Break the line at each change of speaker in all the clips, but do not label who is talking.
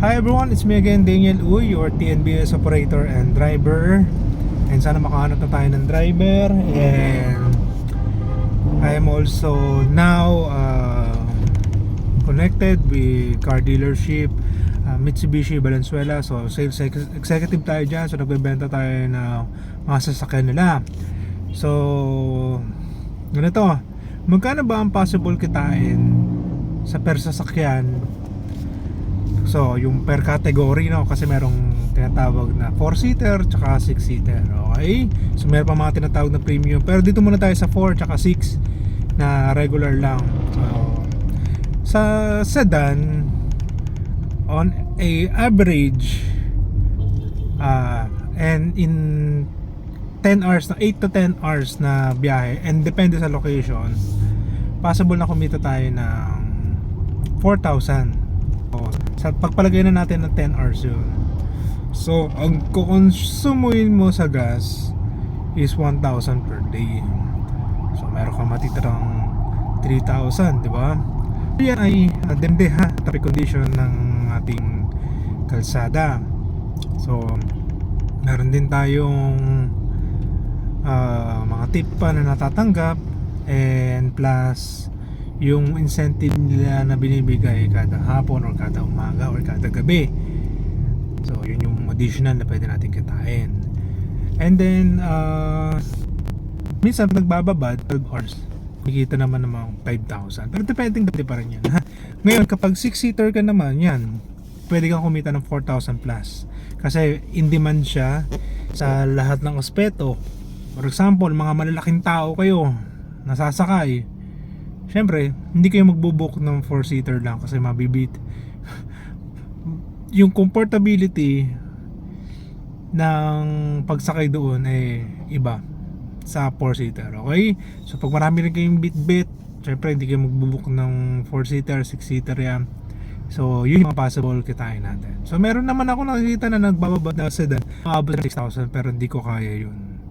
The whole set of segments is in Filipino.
Hi everyone, it's me again, Daniel Uy, your TNBS operator and driver. And sana makahanap na tayo ng driver. And I am also now uh, connected with car dealership uh, Mitsubishi Valenzuela. So sales ex- executive tayo dyan. So nagbebenta tayo ng mga sasakyan nila. So ganito, magkano ba ang possible kitain sa per sasakyan So, yung per category, no? Kasi merong tinatawag na 4-seater tsaka 6-seater. Okay? So, meron pa mga tinatawag na premium. Pero dito muna tayo sa 4 tsaka 6 na regular lang. So, sa sedan, on a average, uh, and in 10 hours, na 8 to 10 hours na biyahe, and depende sa location, possible na kumita tayo ng 4,000 So, sa pagpalagay na natin ng 10 hours yun. So, ang kukonsumuin mo sa gas is 1,000 per day. So, meron kang matitirang 3,000, di ba? Yan ay uh, ha, traffic condition ng ating kalsada. So, meron din tayong uh, mga tip pa na natatanggap and plus yung incentive nila na binibigay kada hapon or kada umaga or kada gabi. So yun yung additional na pwede natin kitain. And then uh, minsan nagbababa 12 hours kikita naman ng mga 5,000 pero depending depende pa rin yan ngayon kapag 6 seater ka naman yan pwede kang kumita ng 4,000 plus. Kasi in demand siya sa lahat ng aspeto. For example mga malalaking tao kayo nasasakay Siyempre, hindi kayo magbubook ng 4-seater lang kasi mabibit. yung comfortability ng pagsakay doon ay iba sa 4-seater, okay? So pag marami rin kayong bit-bit, syempre hindi kayo magbubook ng 4-seater, 6-seater yan. So, yun yung mga possible kitain natin. So, meron naman ako nakikita na nagbababa na sedan, maabot ng 6,000 pero hindi ko kaya yun.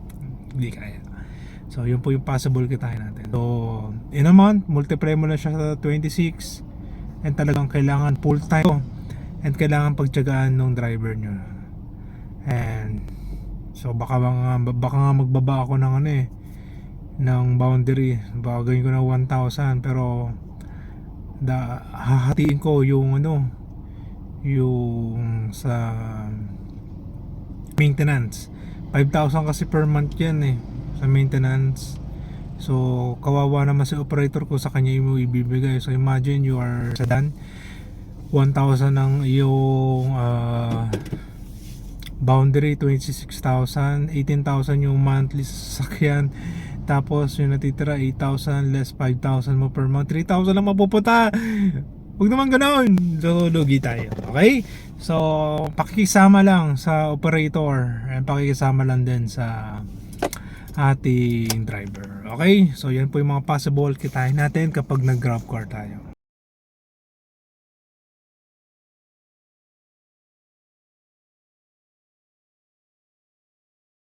Hindi kaya. So, yun po yung possible kitain natin. So, in a month, multiply mo na siya sa 26 and talagang kailangan full time and kailangan pagtyagaan ng driver nyo. And so baka mga, baka nga magbaba ako ng ano eh ng boundary. Baka gawin ko na 1,000 pero da hahatiin ko yung ano yung sa maintenance 5,000 kasi per month yan eh sa maintenance so kawawa naman si operator ko sa kanya mo ibibigay so imagine you are sedan 1,000 ang iyong uh, boundary 26,000 18,000 yung monthly sasakyan tapos yung natitira 8,000 less 5,000 mo per month 3,000 lang mapuputa Huwag naman ganoon. So, lugi tayo. Okay? So, pakikisama lang sa operator. And pakikisama lang din sa ating driver. Okay? So, yan po yung mga possible kitain natin kapag nag-grab car tayo.